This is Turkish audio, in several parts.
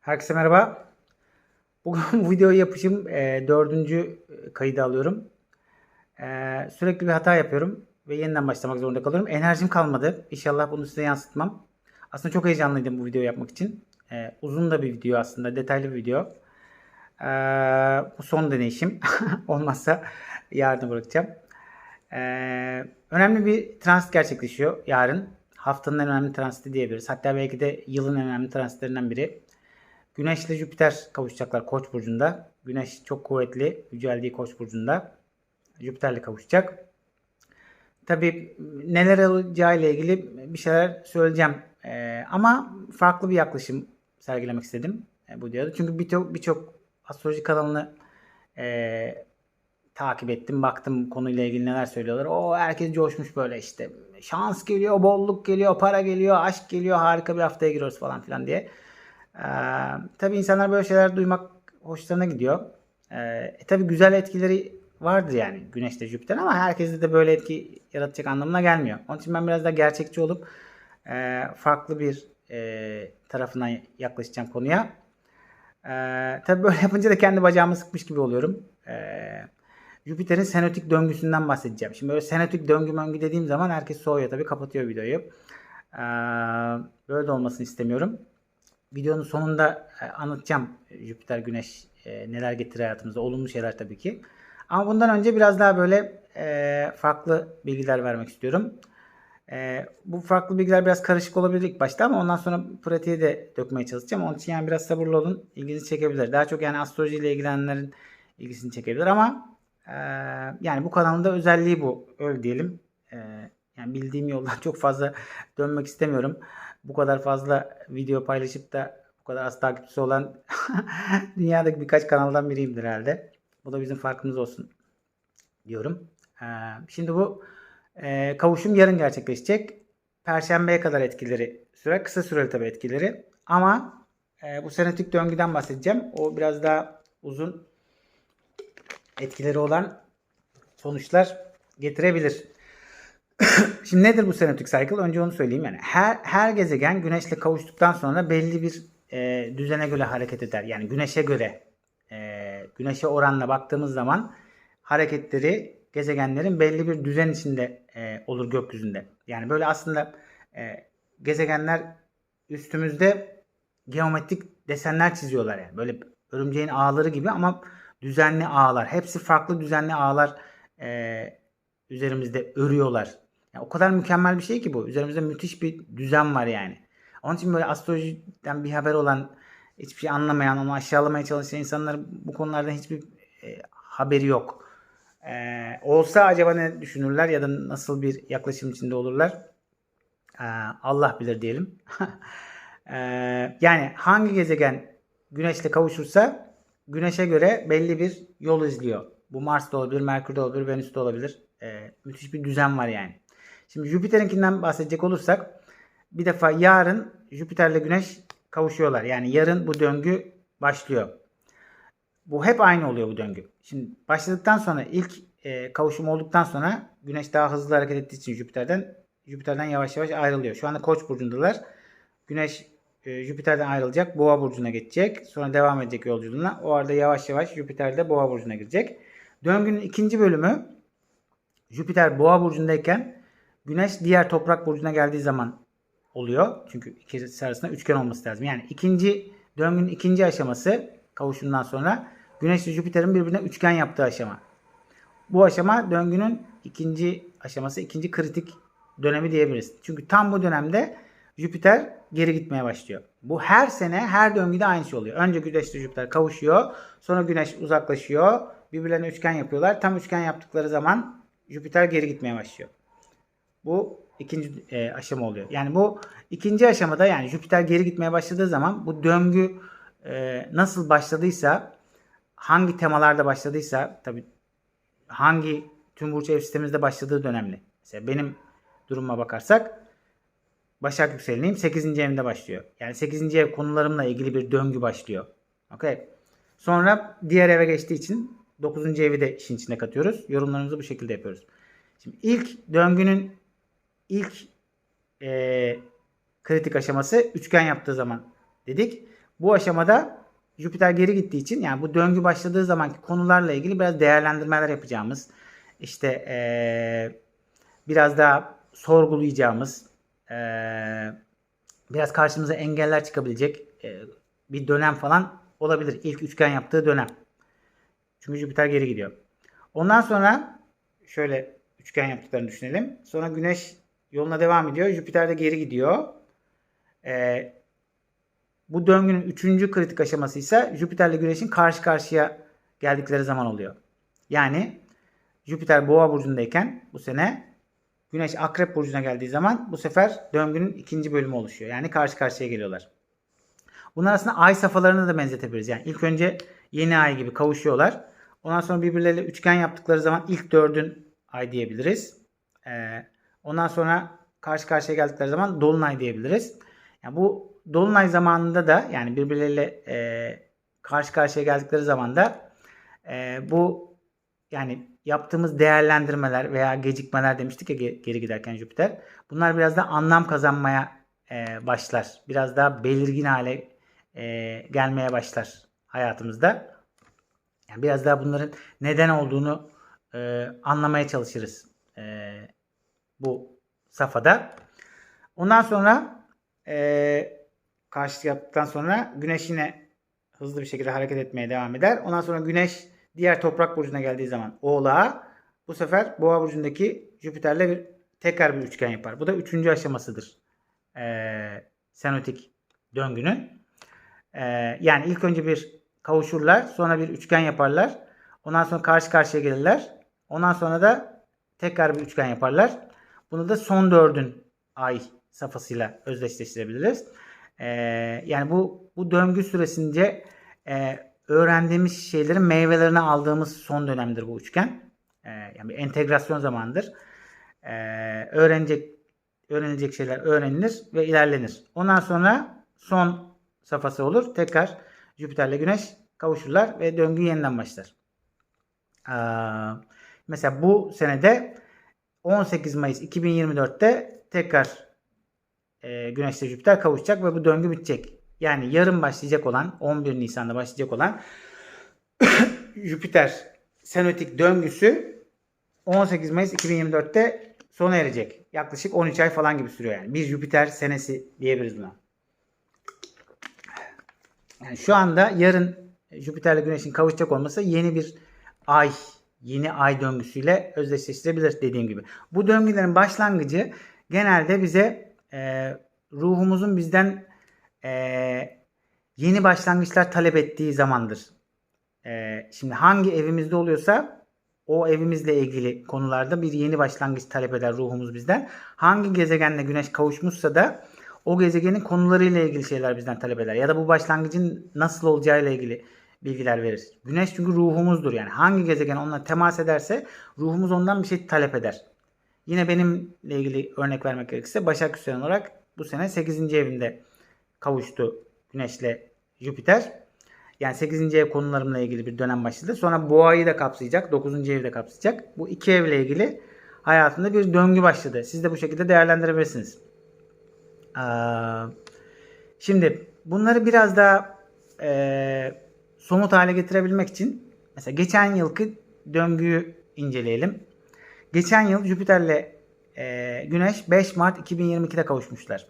Herkese merhaba. Bugün bu videoyu yapışım e, dördüncü kaydı alıyorum. E, sürekli bir hata yapıyorum ve yeniden başlamak zorunda kalıyorum. Enerjim kalmadı. İnşallah bunu size yansıtmam. Aslında çok heyecanlıydım bu videoyu yapmak için. E, uzun da bir video aslında. Detaylı bir video. E, bu son deneyişim. Olmazsa yarın bırakacağım. E, önemli bir transit gerçekleşiyor yarın. Haftanın en önemli transiti diyebiliriz. Hatta belki de yılın en önemli transitlerinden biri. Güneş ile Jüpiter kavuşacaklar Koç burcunda. Güneş çok kuvvetli, yüceldiği Koç burcunda. Jüpiter ile kavuşacak. Tabii neler olacağı ile ilgili bir şeyler söyleyeceğim. Ee, ama farklı bir yaklaşım sergilemek istedim e, bu videoda. Çünkü birçok birçok astroloji kanalını e, takip ettim. Baktım konuyla ilgili neler söylüyorlar. O herkes coşmuş böyle işte. Şans geliyor, bolluk geliyor, para geliyor, aşk geliyor, harika bir haftaya giriyoruz falan filan diye. Ee, tabii insanlar böyle şeyler duymak hoşlarına gidiyor. Ee, e, tabii güzel etkileri vardır yani Güneş'te Jüpiter ama herkeste de böyle etki yaratacak anlamına gelmiyor. Onun için ben biraz daha gerçekçi olup e, farklı bir e, tarafından yaklaşacağım konuya. E, tabii böyle yapınca da kendi bacağımı sıkmış gibi oluyorum. E, Jüpiter'in senotik döngüsünden bahsedeceğim. Şimdi böyle senotik döngü möngü dediğim zaman herkes soğuyor tabii kapatıyor videoyu. E, böyle de olmasını istemiyorum videonun sonunda e, anlatacağım Jüpiter Güneş e, neler getirir hayatımıza. Olumlu şeyler tabii ki. Ama bundan önce biraz daha böyle e, farklı bilgiler vermek istiyorum. bu farklı bilgiler biraz karışık olabilir ilk başta ama ondan sonra pratiğe de dökmeye çalışacağım. Onun için yani biraz sabırlı olun. İlginizi çekebilir. Daha çok yani astroloji ile ilgilenenlerin ilgisini çekebilir ama yani bu kanalın da özelliği bu. Öyle diyelim. yani bildiğim yoldan çok fazla dönmek istemiyorum bu kadar fazla video paylaşıp da bu kadar az takipçisi olan dünyadaki birkaç kanaldan biriyimdir herhalde. Bu da bizim farkımız olsun diyorum. Ee, şimdi bu e, kavuşum yarın gerçekleşecek. Perşembeye kadar etkileri süre kısa süreli tabii etkileri. Ama e, bu senetik döngüden bahsedeceğim. O biraz daha uzun etkileri olan sonuçlar getirebilir. Şimdi nedir bu senotik cycle? Önce onu söyleyeyim. Yani her, her gezegen güneşle kavuştuktan sonra belli bir e, düzene göre hareket eder. Yani güneşe göre e, güneşe oranla baktığımız zaman hareketleri gezegenlerin belli bir düzen içinde e, olur gökyüzünde. Yani böyle aslında e, gezegenler üstümüzde geometrik desenler çiziyorlar yani. Böyle örümceğin ağları gibi ama düzenli ağlar. Hepsi farklı düzenli ağlar e, üzerimizde örüyorlar. Yani o kadar mükemmel bir şey ki bu. Üzerimizde müthiş bir düzen var yani. Onun için böyle astrolojiden bir haber olan, hiçbir şey anlamayan, onu aşağılamaya çalışan insanlar bu konulardan hiçbir e, haberi yok. E, olsa acaba ne düşünürler ya da nasıl bir yaklaşım içinde olurlar? E, Allah bilir diyelim. e, yani hangi gezegen Güneşle kavuşursa Güneş'e göre belli bir yol izliyor. Bu Mars da olabilir, Merkür de olabilir, Venüs de olabilir. E, müthiş bir düzen var yani. Şimdi Jüpiter'inkinden bahsedecek olursak bir defa yarın Jüpiter'le Güneş kavuşuyorlar. Yani yarın bu döngü başlıyor. Bu hep aynı oluyor bu döngü. Şimdi başladıktan sonra ilk e, kavuşum olduktan sonra Güneş daha hızlı hareket ettiği için Jüpiter'den Jüpiter'den yavaş yavaş ayrılıyor. Şu anda Koç burcundalar. Güneş e, Jüpiter'den ayrılacak. Boğa burcuna geçecek. Sonra devam edecek yolculuğuna. O arada yavaş yavaş Jüpiter Boğa burcuna girecek. Döngünün ikinci bölümü Jüpiter Boğa burcundayken Güneş diğer toprak burcuna geldiği zaman oluyor. Çünkü ikisi arasında üçgen olması lazım. Yani ikinci döngünün ikinci aşaması kavuşumdan sonra Güneş ile Jüpiter'in birbirine üçgen yaptığı aşama. Bu aşama döngünün ikinci aşaması, ikinci kritik dönemi diyebiliriz. Çünkü tam bu dönemde Jüpiter geri gitmeye başlıyor. Bu her sene her döngüde aynı şey oluyor. Önce Güneş ile Jüpiter kavuşuyor. Sonra Güneş uzaklaşıyor. Birbirlerine üçgen yapıyorlar. Tam üçgen yaptıkları zaman Jüpiter geri gitmeye başlıyor. Bu ikinci e, aşama oluyor. Yani bu ikinci aşamada yani Jüpiter geri gitmeye başladığı zaman bu döngü e, nasıl başladıysa hangi temalarda başladıysa tabi hangi tüm burç ev sistemimizde başladığı dönemli. Mesela benim duruma bakarsak Başak yükseleneyim 8. evimde başlıyor. Yani 8. ev konularımla ilgili bir döngü başlıyor. Okay. Sonra diğer eve geçtiği için 9. evi de işin içine katıyoruz. Yorumlarımızı bu şekilde yapıyoruz. Şimdi ilk döngünün ilk e, kritik aşaması üçgen yaptığı zaman dedik. Bu aşamada Jüpiter geri gittiği için yani bu döngü başladığı zamanki konularla ilgili biraz değerlendirmeler yapacağımız, işte eee, biraz daha sorgulayacağımız, eee, biraz karşımıza engeller çıkabilecek eee, bir dönem falan olabilir. İlk üçgen yaptığı dönem. Çünkü Jüpiter geri gidiyor. Ondan sonra şöyle üçgen yaptıklarını düşünelim. Sonra Güneş yoluna devam ediyor. Jüpiter de geri gidiyor. Ee, bu döngünün üçüncü kritik aşaması ise Jüpiter ile Güneş'in karşı karşıya geldikleri zaman oluyor. Yani Jüpiter Boğa burcundayken bu sene Güneş Akrep burcuna geldiği zaman bu sefer döngünün ikinci bölümü oluşuyor. Yani karşı karşıya geliyorlar. Bunlar aslında ay safhalarını da benzetebiliriz. Yani ilk önce yeni ay gibi kavuşuyorlar. Ondan sonra birbirleriyle üçgen yaptıkları zaman ilk dördün ay diyebiliriz. Ee, ondan sonra karşı karşıya geldikleri zaman dolunay diyebiliriz. Yani bu dolunay zamanında da yani birbirleriyle e, karşı karşıya geldikleri zaman da e, bu yani yaptığımız değerlendirmeler veya gecikmeler demiştik ya ge- geri giderken Jüpiter. Bunlar biraz da anlam kazanmaya e, başlar. Biraz daha belirgin hale e, gelmeye başlar hayatımızda. Yani biraz daha bunların neden olduğunu e, anlamaya çalışırız e, bu safhada. Ondan sonra e, karşı yaptıktan sonra Güneş yine hızlı bir şekilde hareket etmeye devam eder. Ondan sonra Güneş diğer toprak burcuna geldiği zaman Oğlağa bu sefer Boğa burcundaki Jüpiter'le bir tekrar bir üçgen yapar. Bu da üçüncü aşamasıdır. E, senotik döngünün. E, yani ilk önce bir kavuşurlar. Sonra bir üçgen yaparlar. Ondan sonra karşı karşıya gelirler. Ondan sonra da tekrar bir üçgen yaparlar. Bunu da son dördün ay safhasıyla özdeşleştirebiliriz. Ee, yani bu bu döngü süresince e, öğrendiğimiz şeylerin meyvelerini aldığımız son dönemdir bu üçgen. Ee, yani bir entegrasyon zamanıdır. Ee, öğrenecek öğrenilecek şeyler öğrenilir ve ilerlenir. Ondan sonra son safhası olur. Tekrar Jüpiter'le Güneş kavuşurlar ve döngü yeniden başlar. Ee, mesela bu senede 18 Mayıs 2024'te tekrar e, Güneş ile Jüpiter kavuşacak ve bu döngü bitecek. Yani yarın başlayacak olan 11 Nisan'da başlayacak olan Jüpiter senotik döngüsü 18 Mayıs 2024'te sona erecek. Yaklaşık 13 ay falan gibi sürüyor yani. Bir Jüpiter senesi diyebiliriz buna. Yani şu anda yarın Jüpiter ile Güneş'in kavuşacak olması yeni bir ay, yeni ay döngüsüyle özdeşleştirebilir dediğim gibi. Bu döngülerin başlangıcı genelde bize e, ruhumuzun bizden e, yeni başlangıçlar talep ettiği zamandır. E, şimdi hangi evimizde oluyorsa o evimizle ilgili konularda bir yeni başlangıç talep eder ruhumuz bizden. Hangi gezegenle güneş kavuşmuşsa da o gezegenin konularıyla ilgili şeyler bizden talep eder. Ya da bu başlangıcın nasıl olacağıyla ilgili bilgiler verir. Güneş çünkü ruhumuzdur yani. Hangi gezegen onunla temas ederse ruhumuz ondan bir şey talep eder. Yine benimle ilgili örnek vermek gerekirse Başak Hüseyin olarak bu sene 8. evinde kavuştu Güneş'le Jüpiter. Yani 8. ev konularımla ilgili bir dönem başladı. Sonra Boğa'yı da kapsayacak. 9. evi de kapsayacak. Bu iki evle ilgili hayatında bir döngü başladı. Siz de bu şekilde değerlendirebilirsiniz. Ee, şimdi bunları biraz daha e, somut hale getirebilmek için mesela geçen yılki döngüyü inceleyelim. Geçen yıl Jüpiter'le e, Güneş 5 Mart 2022'de kavuşmuşlar.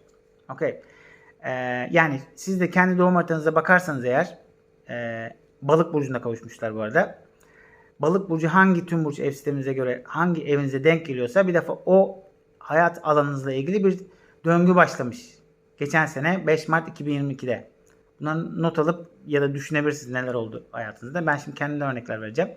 Okey. E, yani siz de kendi doğum haritanıza bakarsanız eğer e, balık burcunda kavuşmuşlar bu arada. Balık burcu hangi tüm burç ev sisteminize göre hangi evinize denk geliyorsa bir defa o hayat alanınızla ilgili bir döngü başlamış. Geçen sene 5 Mart 2022'de. Bundan not alıp ya da düşünebilirsiniz neler oldu hayatınızda. Ben şimdi kendimden örnekler vereceğim.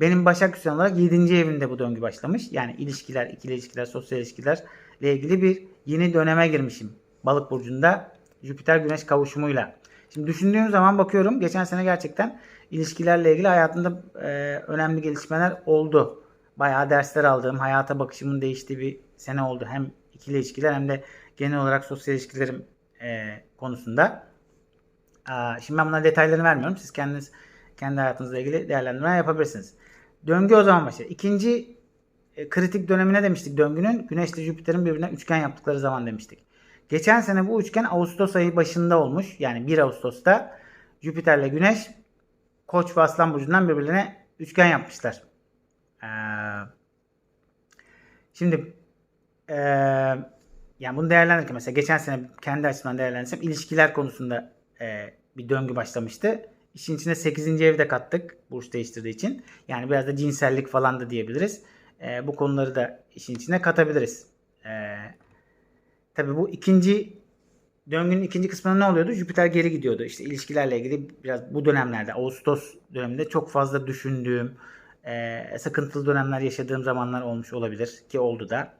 Benim Başak Hüseyin olarak 7. evimde bu döngü başlamış. Yani ilişkiler, ikili ilişkiler, sosyal ilişkilerle ilgili bir yeni döneme girmişim. Balık burcunda Jüpiter Güneş kavuşumuyla. Şimdi düşündüğüm zaman bakıyorum geçen sene gerçekten ilişkilerle ilgili hayatımda e, önemli gelişmeler oldu. Bayağı dersler aldığım, hayata bakışımın değiştiği bir sene oldu. Hem ikili ilişkiler hem de genel olarak sosyal ilişkilerim e, konusunda. Şimdi ben bunların detaylarını vermiyorum. Siz kendiniz kendi hayatınızla ilgili değerlendirme yapabilirsiniz. Döngü o zaman başlıyor. İkinci e, kritik dönemine demiştik döngünün. Güneş ile Jüpiter'in birbirine üçgen yaptıkları zaman demiştik. Geçen sene bu üçgen Ağustos ayı başında olmuş. Yani 1 Ağustos'ta Jüpiter'le Güneş Koç ve Aslan burcundan birbirlerine üçgen yapmışlar. Ee, şimdi ee, yani bunu değerlendirirken mesela geçen sene kendi açımdan değerlendirirsem ilişkiler konusunda ee, bir döngü başlamıştı. İşin içine 8. evi de kattık burç değiştirdiği için. Yani biraz da cinsellik falan da diyebiliriz. Ee, bu konuları da işin içine katabiliriz. Ee, tabii bu ikinci döngünün ikinci kısmında ne oluyordu? Jüpiter geri gidiyordu. İşte ilişkilerle ilgili biraz bu dönemlerde Ağustos döneminde çok fazla düşündüğüm, e, sıkıntılı dönemler yaşadığım zamanlar olmuş olabilir ki oldu da.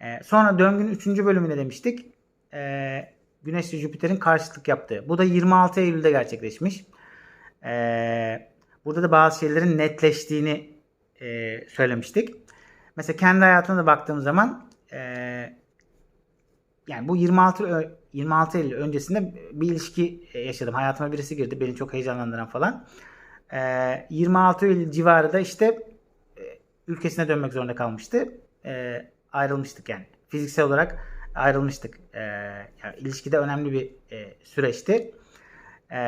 E, sonra döngünün üçüncü bölümüne demiştik. E, Güneş ile Jüpiter'in karşıtlık yaptığı. Bu da 26 Eylül'de gerçekleşmiş. E, burada da bazı şeylerin netleştiğini e, söylemiştik. Mesela kendi hayatıma da baktığım zaman e, yani bu 26 Ö- 26 Eylül öncesinde bir ilişki e, yaşadım. Hayatıma birisi girdi. Beni çok heyecanlandıran falan. E, 26 Eylül civarı da işte e, ülkesine dönmek zorunda kalmıştı. E, ayrılmıştık yani. Fiziksel olarak ayrılmıştık. E, yani ilişkide önemli bir e, süreçti. E,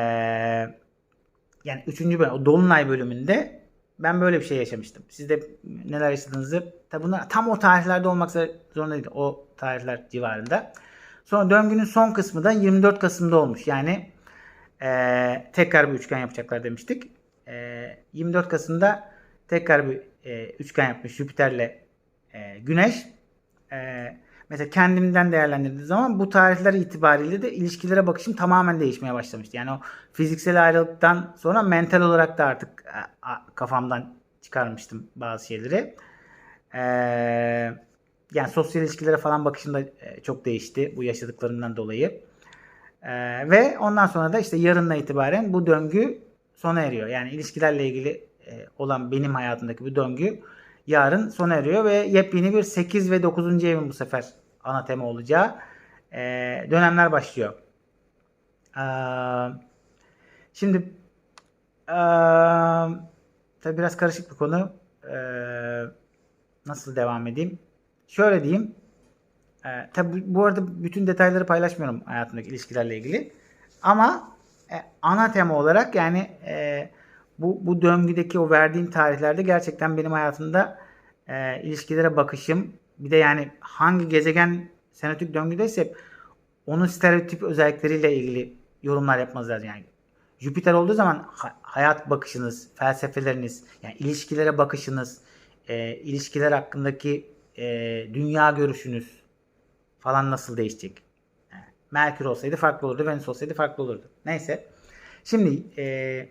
yani 3. bölüm, o Dolunay bölümünde ben böyle bir şey yaşamıştım. Siz de neler yaşadığınızı tabi bunlar tam o tarihlerde olmak zorunda değil. O tarihler civarında. Sonra döngünün son kısmı da 24 Kasım'da olmuş. Yani e, tekrar bir üçgen yapacaklar demiştik. E, 24 Kasım'da tekrar bir e, üçgen yapmış Jüpiter'le e, Güneş. E, mesela kendimden değerlendirdiğim zaman bu tarihler itibariyle de ilişkilere bakışım tamamen değişmeye başlamıştı. Yani o fiziksel ayrılıktan sonra mental olarak da artık e, kafamdan çıkarmıştım bazı şeyleri. E, yani sosyal ilişkilere falan bakışım da e, çok değişti bu yaşadıklarımdan dolayı. E, ve ondan sonra da işte yarınla itibaren bu döngü sona eriyor. Yani ilişkilerle ilgili e, olan benim hayatımdaki bu döngü yarın sona eriyor ve yepyeni bir 8 ve 9. evin bu sefer ana tema olacağı e, dönemler başlıyor. E, şimdi e, tabii biraz karışık bir konu. E, nasıl devam edeyim? Şöyle diyeyim. E, tabii bu arada bütün detayları paylaşmıyorum hayatımdaki ilişkilerle ilgili. Ama e, ana tema olarak yani e, bu, bu döngüdeki o verdiğim tarihlerde gerçekten benim hayatımda e, ilişkilere bakışım bir de yani hangi gezegen senatik döngüdeyse onun stereotip özellikleriyle ilgili yorumlar yapmanız lazım. Yani Jüpiter olduğu zaman ha- hayat bakışınız, felsefeleriniz, yani ilişkilere bakışınız, e, ilişkiler hakkındaki e, dünya görüşünüz falan nasıl değişecek? Yani Merkür olsaydı farklı olurdu, Venüs olsaydı farklı olurdu. Neyse. Şimdi e,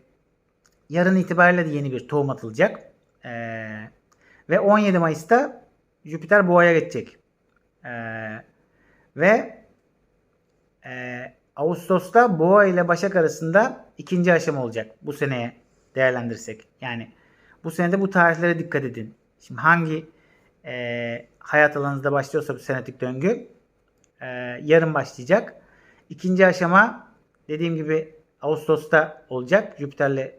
yarın itibariyle de yeni bir tohum atılacak. E, ve 17 Mayıs'ta Jüpiter Boğa'ya geçecek. E, ve e, Ağustos'ta Boğa ile Başak arasında ikinci aşama olacak. Bu seneye değerlendirirsek. Yani bu senede bu tarihlere dikkat edin. Şimdi hangi e, hayat alanınızda başlıyorsa bu senetik döngü e, yarın başlayacak. İkinci aşama dediğim gibi Ağustos'ta olacak. Jüpiter'le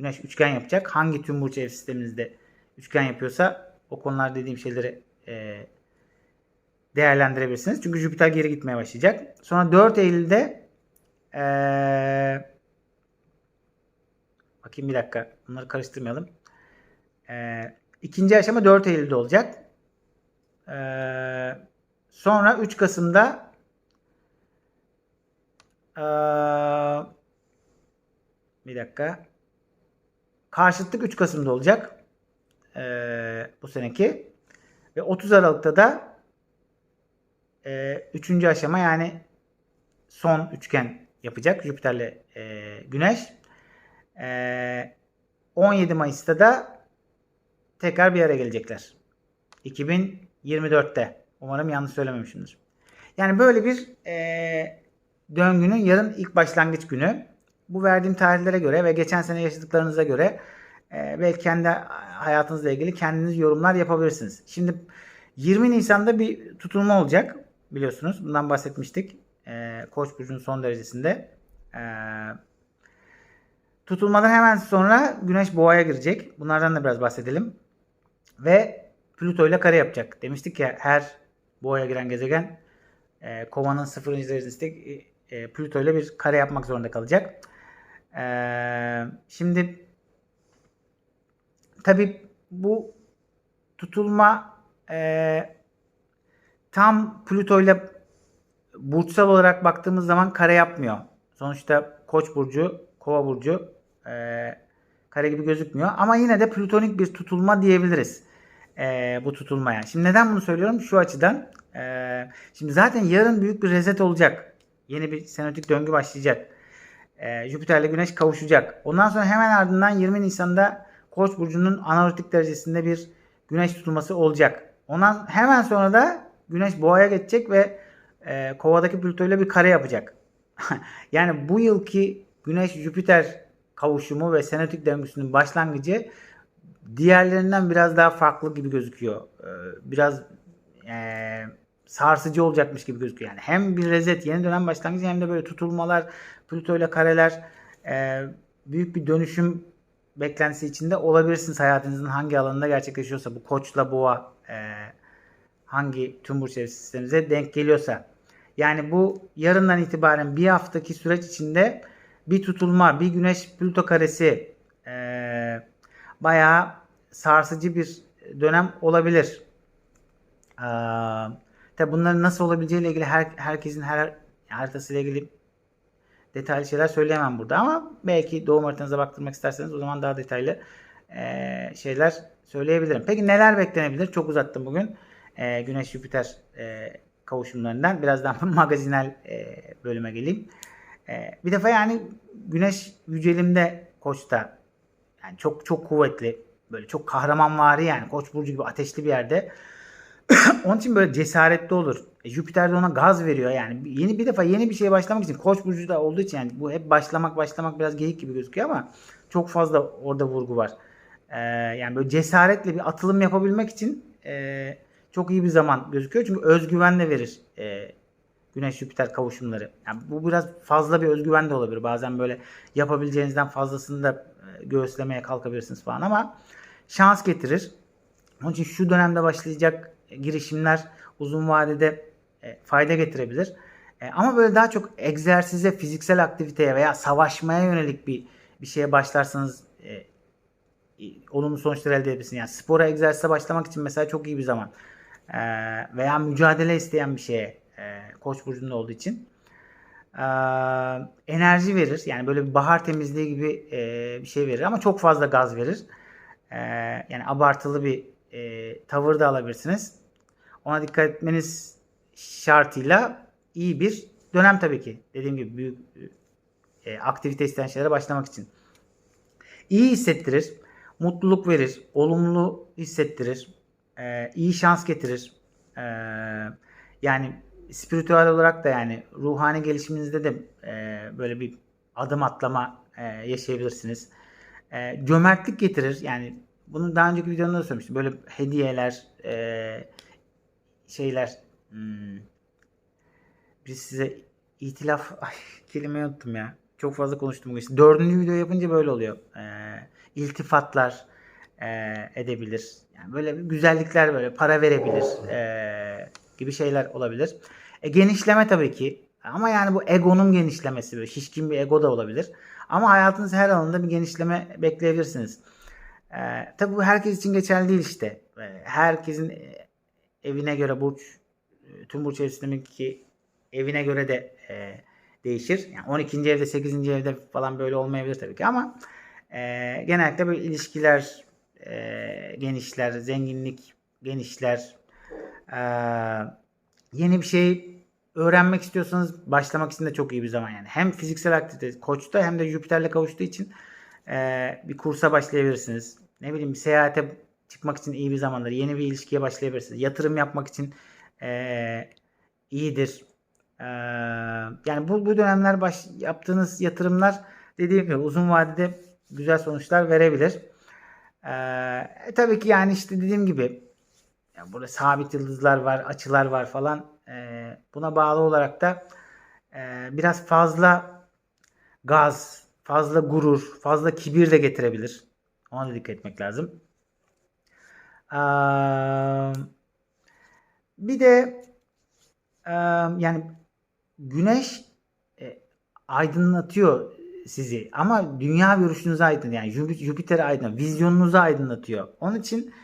Güneş üçgen yapacak. Hangi tüm burç ev sisteminizde üçgen yapıyorsa o konular dediğim şeyleri e, değerlendirebilirsiniz. Çünkü Jüpiter geri gitmeye başlayacak. Sonra 4 Eylül'de e, bakayım bir dakika. Bunları karıştırmayalım. E, ikinci aşama 4 Eylül'de olacak. E, sonra 3 Kasım'da e, bir dakika. Karşıtlık 3 Kasım'da olacak. Ee, bu seneki. Ve 30 Aralık'ta da e, üçüncü aşama yani son üçgen yapacak Jüpiter'le e, Güneş. E, 17 Mayıs'ta da tekrar bir araya gelecekler. 2024'te. Umarım yanlış söylememişimdir. Yani böyle bir e, döngünün yarın ilk başlangıç günü. Bu verdiğim tarihlere göre ve geçen sene yaşadıklarınıza göre e, belki kendi hayatınızla ilgili kendiniz yorumlar yapabilirsiniz. Şimdi 20 Nisan'da bir tutulma olacak biliyorsunuz. Bundan bahsetmiştik. E, Koç burcunun son derecesinde. E, tutulmadan hemen sonra Güneş Boğa'ya girecek. Bunlardan da biraz bahsedelim. Ve Plüto ile kare yapacak. Demiştik ya her Boğa'ya giren gezegen e, kovanın sıfırıncı derecesinde e, Plüto ile bir kare yapmak zorunda kalacak. E, şimdi tabi bu tutulma e, tam Plüto ile burçsal olarak baktığımız zaman kare yapmıyor. Sonuçta Koç burcu, Kova burcu e, kare gibi gözükmüyor. Ama yine de plütonik bir tutulma diyebiliriz e, bu tutulmaya. Şimdi neden bunu söylüyorum? Şu açıdan. E, şimdi zaten yarın büyük bir reset olacak. Yeni bir senotik döngü başlayacak. E, Jüpiter ile Güneş kavuşacak. Ondan sonra hemen ardından 20 Nisan'da Koç burcunun analitik derecesinde bir Güneş tutulması olacak. Ondan hemen sonra da Güneş Boğa'ya geçecek ve e, Kova'daki Plüto ile bir kare yapacak. yani bu yılki Güneş Jüpiter kavuşumu ve senotik döngüsünün başlangıcı diğerlerinden biraz daha farklı gibi gözüküyor. Ee, biraz e, sarsıcı olacakmış gibi gözüküyor. Yani hem bir rezet, yeni dönem başlangıcı hem de böyle tutulmalar, Plüto ile kareler e, büyük bir dönüşüm beklentisi içinde olabilirsiniz hayatınızın hangi alanında gerçekleşiyorsa bu koçla boğa e, hangi tüm burç sisteminize denk geliyorsa. Yani bu yarından itibaren bir haftaki süreç içinde bir tutulma, bir güneş Plüto karesi e, bayağı sarsıcı bir dönem olabilir. Ee, tabi bunların nasıl olabileceğiyle ilgili her, herkesin her haritasıyla ilgili detaylı şeyler söyleyemem burada ama belki doğum haritanıza baktırmak isterseniz o zaman daha detaylı e, şeyler söyleyebilirim. Peki neler beklenebilir? Çok uzattım bugün. E, Güneş Jüpiter e, kavuşumlarından. Birazdan magazinel e, bölüme geleyim. E, bir defa yani Güneş yücelimde Koç'ta yani çok çok kuvvetli. Böyle çok kahramanvari yani. Koç burcu gibi ateşli bir yerde. Onun için böyle cesaretli olur. E, Jüpiter de ona gaz veriyor yani. Yeni bir defa yeni bir şeye başlamak için Koç burcu da olduğu için yani bu hep başlamak başlamak biraz geyik gibi gözüküyor ama çok fazla orada vurgu var. Ee, yani böyle cesaretle bir atılım yapabilmek için e, çok iyi bir zaman gözüküyor. Çünkü özgüven de verir e, Güneş Jüpiter kavuşumları. Yani bu biraz fazla bir özgüven de olabilir. Bazen böyle yapabileceğinizden fazlasını da e, göğüslemeye kalkabilirsiniz falan ama şans getirir. Onun için şu dönemde başlayacak girişimler uzun vadede e, fayda getirebilir. E, ama böyle daha çok egzersize, fiziksel aktiviteye veya savaşmaya yönelik bir bir şeye başlarsanız e, olumlu sonuçlar elde edebilirsiniz. Yani spora, egzersize başlamak için mesela çok iyi bir zaman. E, veya mücadele isteyen bir şeye e, Koç burcunda olduğu için e, enerji verir. Yani böyle bir bahar temizliği gibi e, bir şey verir ama çok fazla gaz verir. E, yani abartılı bir e, tavır da alabilirsiniz. Ona dikkat etmeniz şartıyla iyi bir dönem tabii ki. Dediğim gibi büyük e, aktivite isteyen şeylere başlamak için. İyi hissettirir, mutluluk verir, olumlu hissettirir, e, iyi şans getirir. E, yani spiritüel olarak da yani ruhani gelişiminizde de e, böyle bir adım atlama e, yaşayabilirsiniz. E, cömertlik getirir. Yani bunu daha önceki videomda da söylemiştim. Böyle hediyeler, e, şeyler hmm, biz size itilaf ay kelimeyi unuttum ya. Çok fazla konuştum bugün. İşte dördüncü video yapınca böyle oluyor. E, iltifatlar e, edebilir. Yani böyle güzellikler böyle para verebilir. E, gibi şeyler olabilir. E, genişleme tabii ki. Ama yani bu egonun genişlemesi böyle şişkin bir ego da olabilir. Ama hayatınız her alanında bir genişleme bekleyebilirsiniz. E, tabii bu herkes için geçerli değil işte. E, herkesin e, evine göre burç, e, tüm burç evresindeki evine göre de e, değişir. Yani 12. evde, 8. evde falan böyle olmayabilir tabii ki ama e, genellikle böyle ilişkiler e, genişler, zenginlik genişler. E, yeni bir şey öğrenmek istiyorsanız başlamak için de çok iyi bir zaman yani. Hem fiziksel aktivite koçta hem de Jüpiter'le kavuştuğu için e, bir kursa başlayabilirsiniz. Ne bileyim bir seyahate çıkmak için iyi bir zamandır. Yeni bir ilişkiye başlayabilirsiniz. Yatırım yapmak için e, iyidir. E, yani bu, bu dönemler baş, yaptığınız yatırımlar dediğim gibi uzun vadede güzel sonuçlar verebilir. E, tabii ki yani işte dediğim gibi yani burada sabit yıldızlar var, açılar var falan. E, buna bağlı olarak da e, biraz fazla gaz, fazla gurur, fazla kibir de getirebilir. Ona da dikkat etmek lazım. Bir de yani güneş e, aydınlatıyor sizi ama dünya görüşünüzü aydın yani Jüp- Jüpiter aydın, vizyonunuzu aydınlatıyor. Onun için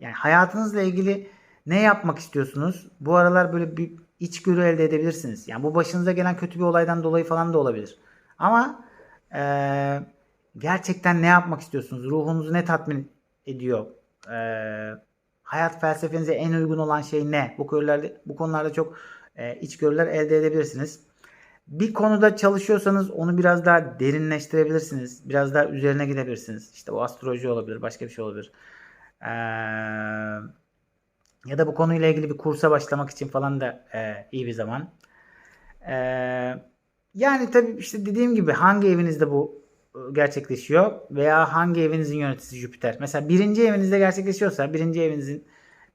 yani hayatınızla ilgili ne yapmak istiyorsunuz? Bu aralar böyle bir içgörü elde edebilirsiniz. Yani bu başınıza gelen kötü bir olaydan dolayı falan da olabilir. Ama e, gerçekten ne yapmak istiyorsunuz? Ruhunuzu ne tatmin ediyor? E, hayat felsefenize en uygun olan şey ne? Bu konularda bu konularda çok e, içgörüler elde edebilirsiniz. Bir konuda çalışıyorsanız onu biraz daha derinleştirebilirsiniz. Biraz daha üzerine gidebilirsiniz. İşte o astroloji olabilir, başka bir şey olabilir. Ee, ya da bu konuyla ilgili bir kursa başlamak için falan da e, iyi bir zaman. Ee, yani tabii işte dediğim gibi hangi evinizde bu gerçekleşiyor veya hangi evinizin yöneticisi Jüpiter. Mesela birinci evinizde gerçekleşiyorsa birinci evinizin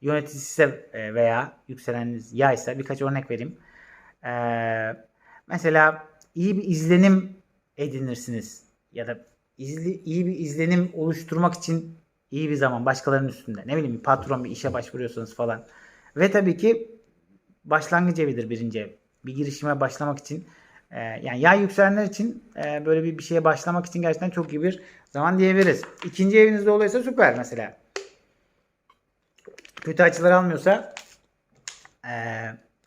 yöneticisi ise e, veya yükseleniniz yaysa birkaç örnek vereyim. Ee, mesela iyi bir izlenim edinirsiniz ya da izli, iyi bir izlenim oluşturmak için iyi bir zaman başkalarının üstünde. Ne bileyim patron bir işe başvuruyorsanız falan. Ve tabii ki başlangıç evidir birinci ev. Bir girişime başlamak için e, yani yay yükselenler için e, böyle bir, bir şeye başlamak için gerçekten çok iyi bir zaman diyebiliriz. İkinci evinizde oluyorsa süper mesela. Kötü açılar almıyorsa e,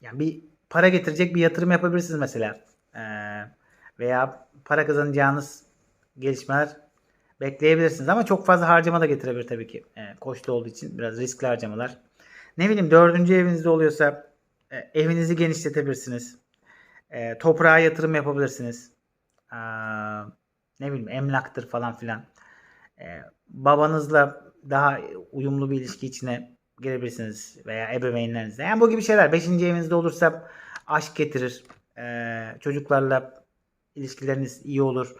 yani bir para getirecek bir yatırım yapabilirsiniz mesela. E, veya para kazanacağınız gelişmeler bekleyebilirsiniz ama çok fazla harcama da getirebilir tabii ki. E, koçta olduğu için biraz riskli harcamalar. Ne bileyim dördüncü evinizde oluyorsa e, evinizi genişletebilirsiniz. E, toprağa yatırım yapabilirsiniz. Aa, ne bileyim emlaktır falan filan. E, babanızla daha uyumlu bir ilişki içine girebilirsiniz veya ebeveynlerinizle. Yani bu gibi şeyler. Beşinci evinizde olursa aşk getirir. E, çocuklarla ilişkileriniz iyi olur.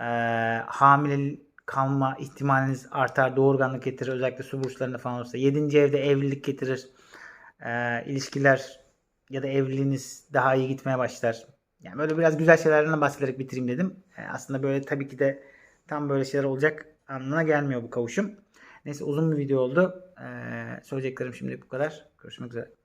E, hamile kalma ihtimaliniz artar. Doğurganlık getirir. Özellikle su burçlarında falan olursa. Yedinci evde evlilik getirir. E, ilişkiler ya da evliliğiniz daha iyi gitmeye başlar. Yani böyle biraz güzel şeylerden bahsederek bitireyim dedim. E, aslında böyle tabii ki de tam böyle şeyler olacak anlamına gelmiyor bu kavuşum. Neyse uzun bir video oldu. E, söyleyeceklerim şimdi bu kadar. Görüşmek üzere.